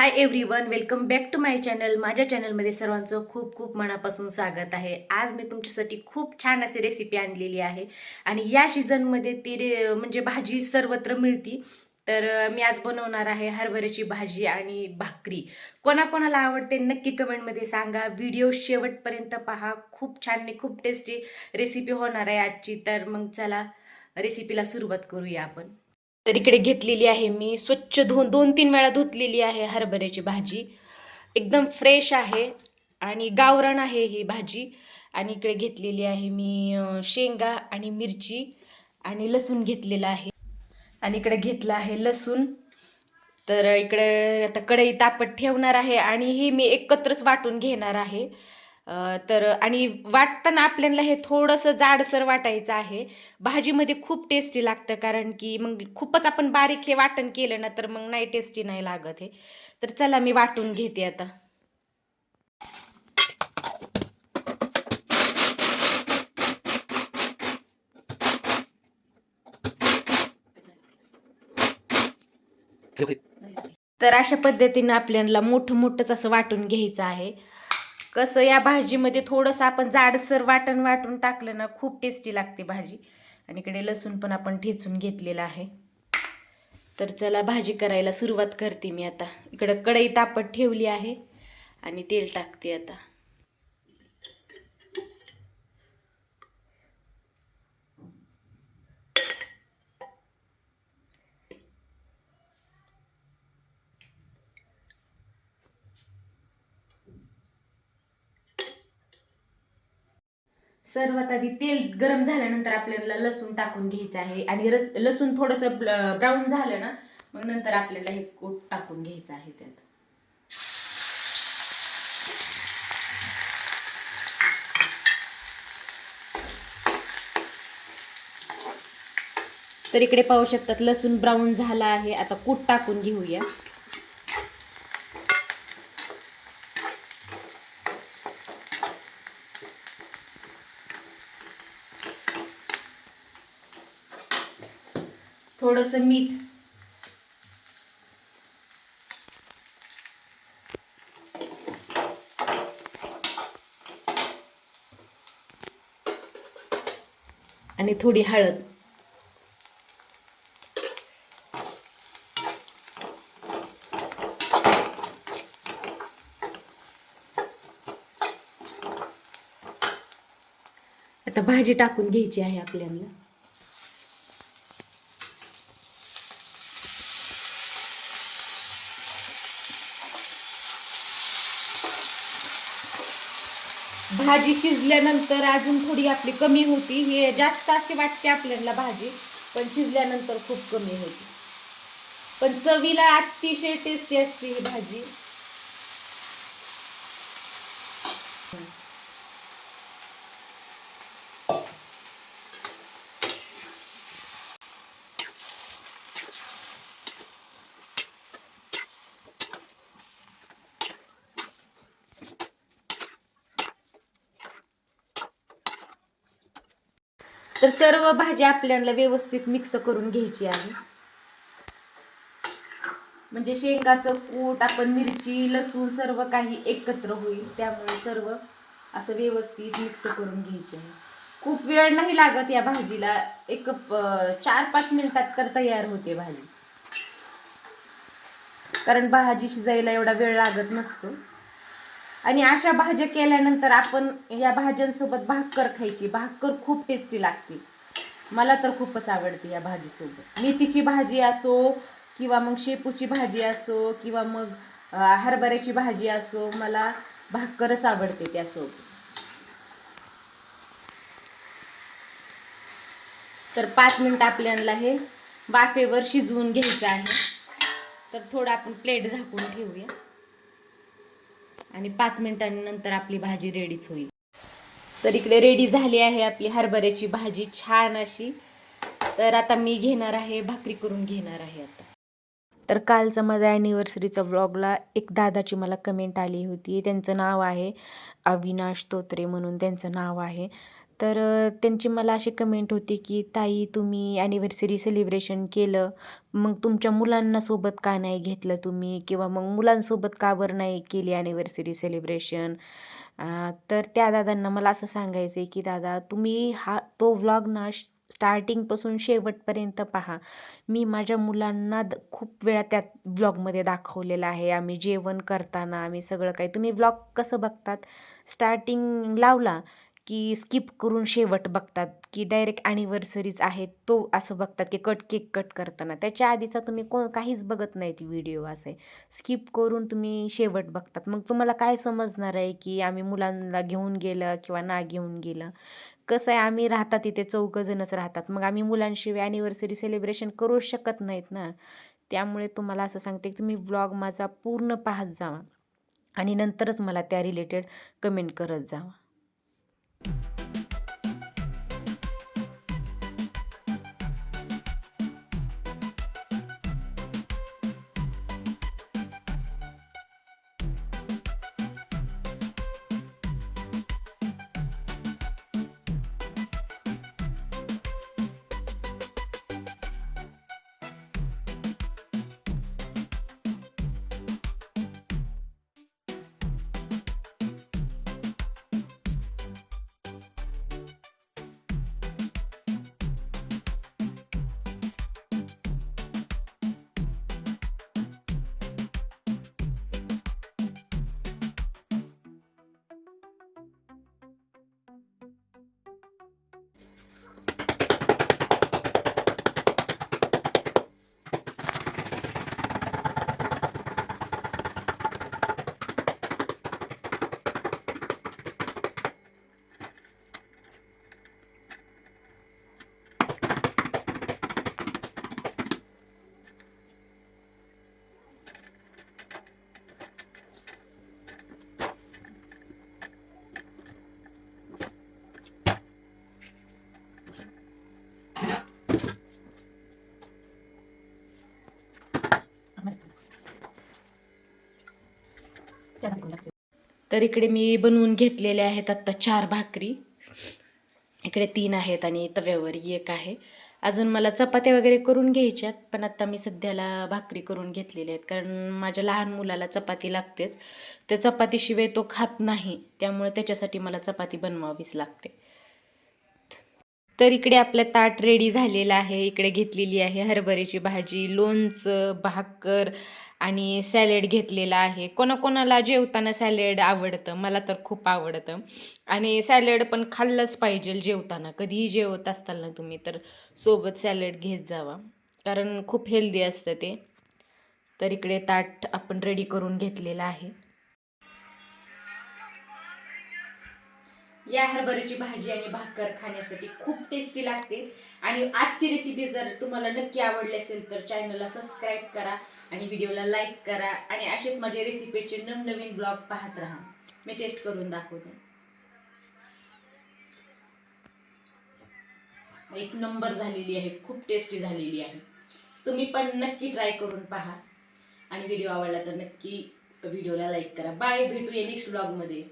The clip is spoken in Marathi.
Hi everyone welcome back to my channel माझ्या चॅनलमध्ये सर्वांचं खूप खूप मनापासून स्वागत आहे. आज मी तुमच्यासाठी खूप छान अशी रेसिपी आणलेली आहे. आणि या सीझनमध्ये ती रे म्हणजे भाजी सर्वत्र मिळती. तर मी आज बनवणार आहे हरभऱ्याची भाजी आणि भाकरी. कोणाकोणाला आवडते नक्की कमेंटमध्ये सांगा. व्हिडिओ शेवटपर्यंत पहा. खूप छान आणि खूप टेस्टी रेसिपी होणार आहे आजची. तर मग चला रेसिपीला सुरुवात करूया आपण. तर इकडे घेतलेली आहे मी. स्वच्छ धुवून दोन तीन वेळा धुतलेली आहे हरभऱ्याची भाजी. एकदम फ्रेश आहे आणि गावरण आहे ही भाजी. आणि इकडे घेतलेली आहे मी शेंगा आणि मिरची आणि लसूण घेतलेला आहे. आणि इकडे घेतलं आहे लसूण. तर इकडे आता कढई तापत ठेवणार आहे आणि ही मी एकत्रच वाटून घेणार आहे. तर आणि वाटताना आपल्याला हे थोडंसं जाडसर वाटायचं आहे. भाजीमध्ये खूप टेस्टी लागतं कारण की मग खूपच आपण बारीक हे वाटण केलं ना तर मग नाही टेस्टी नाही लागत हे. तर चला मी वाटून घेते आता. तर अशा पद्धतीनं आपल्याला मोठं मोठंच असं वाटून घ्यायचं आहे. कसं या भाजीमध्ये थोडंसं आपण जाडसर वाटण वाटून टाकलं ना खूप टेस्टी लागते भाजी. आणि इकडे लसूण पण आपण ठेचून घेतलेला आहे. तर चला भाजी करायला सुरुवात करते मी आता. इकडं कढई तापत ठेवली आहे आणि तेल टाकते आता. सर्वात आधी तेल गरम झाल्यानंतर आपल्याला लसूण टाकून घ्यायचं आहे. आणि रस लसूण थोडंसं ब्राऊन झालं ना मग नंतर आपल्याला हे कोट टाकून घ्यायचं आहे त्यात. तर इकडे पाहू शकतात लसूण ब्राऊन झाला आहे. आता कूट टाकून घेऊया. थोडस मीठ. आणि थोडी हळद. आता भाजी टाकून घ्यायची आहे आपल्याला. भाजी शिजल्यानंतर अजून थोडी आपली कमी होती. हे जास्त अशी वाटते आपल्याला भाजी पण शिजल्यानंतर खूप कमी होती. पण चवीला अतिशय टेस्टी असते ही भाजी. तर सर्व भाजी आपल्याला व्यवस्थित मिक्स करून घ्यायची आहे. म्हणजे शेंगाचं कूट आपण मिरची लसूण सर्व काही एकत्र होईल. त्यामुळे सर्व असं व्यवस्थित मिक्स करून घ्यायचे आहे. खूप वेळ नाही लागत या भाजीला. एक चार पाच मिनिटात तर तयार होते भाजी. कारण भाजी शिजायला एवढा वेळ लागत नसतो. आणि अशा भाज्या केल्यानंतर आपण या भाज्यांसोबत भाकर खायची. भाकर खूप टेस्टी लागते. मला तर खूपच आवडते या भाजीसोबत. मेथीची भाजी असो किंवा मग शेपूची भाजी असो किंवा मग हरभऱ्याची भाजी असो मला भाकरच आवडते त्यासोबत. तर पाच मिनिट आपल्याला हे वाफेवर शिजवून घ्यायचं आहे. तर थोडं आपण प्लेट झाकून ठेवूया. आणि पाच मिनिटांनंतर आपली भाजी रेडीच होईल. तर इकडे रेडी झाली आहे आपली हरभऱ्याची भाजी छान अशी. तर आता मी घेणार आहे भाकरी करून घेणार आहे आता. तर कालचा माझा ॲनिव्हर्सरीचा व्लॉगला एक दादाची मला कमेंट आली होती. त्यांचं नाव आहे अविनाश तोत्रे म्हणून त्यांचं नाव आहे. तर त्यांची मला अशी कमेंट होती की ताई तुम्ही ॲनिव्हर्सरी सेलिब्रेशन केलं. मग तुमच्या मुलांना सोबत का नाही घेतलं तुम्ही? किंवा मग मुलांसोबत का बरं नाही केली ॲनिव्हर्सरी सेलिब्रेशन तर त्या दादांना मला असं सांगायचं आहे की दादा तुम्ही हा तो व्लॉग ना स्टार्टिंगपासून शेवटपर्यंत पहा. मी माझ्या मुलांना द खूप वेळा त्या व्लॉगमध्ये दाखवलेलं आहे. आम्ही जेवण करताना आम्ही सगळं काही. तुम्ही व्लॉग कसं बघतात? स्टार्टिंग लावला. की स्किप करून शेवट बघतात की डायरेक्ट ॲनिव्हर्सरीज आहेत तो असं बघतात की कट केक कट करताना. त्याच्या आधीचा तुम्ही को काहीच बघत नाहीत व्हिडिओ असे. स्किप करून तुम्ही शेवट बघतात. मग तुम्हाला काय समजणार आहे की आम्ही मुलांना घेऊन गेलं किंवा ना घेऊन गेलं? कसं आहे? आम्ही राहतात तिथे चौघजणच राहतात. मग आम्ही मुलांशिवाय ॲनिव्हर्सरी सेलिब्रेशन करू शकत नाहीत ना? त्यामुळे तुम्हाला असं सांगते की तुम्ही व्लॉग माझा पूर्ण पाहत जावा. आणि नंतरच मला त्या रिलेटेड कमेंट करत जावा. you तर इकडे मी बनवून घेतलेले आहेत आत्ता चार भाकरी. इकडे तीन आहेत आणि तव्यावर एक आहे. अजून मला चपात्या वगैरे करून घ्यायच्यात पण आत्ता मी सध्याला भाकरी करून घेतलेल्या आहेत. कारण माझ्या लहान मुलाला चपाती लागतेच. तर चपातीशिवाय तो खात नाही. त्यामुळे त्याच्यासाठी मला चपाती बनवावीच लागते. तर इकडे आपलं ताट रेडी झालेलं आहे. इकडे घेतलेली आहे हरभऱ्याची भाजी लोणचं भाकर आणि सॅलेड घेतलेला आहे. कोणाकोणाला जेवताना सॅलेड आवडतं? मला तर खूप आवडतं. आणि सॅलेड पण खाल्लंच पाहिजे जेवताना. कधीही जेवत असताल ना तुम्ही तर सोबत सॅलेड घेत जावा. कारण खूप हेल्दी असतं ते. तर इकडे ताट आपण रेडी करून घेतलेलं आहे. या हरभऱ्याची भाजी आणि भाकर खाण्यासाठी खूप टेस्टी लागते. आणि आजची रेसिपी जर तुम्हाला नक्की आवडली असेल तर चॅनलला सबस्क्राईब करा आणि व्हिडिओला लाईक करा आणि असेच माझे रेसिपीचे नवनवीन ब्लॉग पाहत राहा. मी टेस्ट करून दाखवते. एक नंबर झालेली आहे खूप टेस्टी झालेली आहे. तुम्ही पण नक्की ट्राय करून पहा. आणि व्हिडिओ आवडला तर नक्की व्हिडिओला लाईक करा. बाय भेटूया नेक्स्ट ब्लॉगमध्ये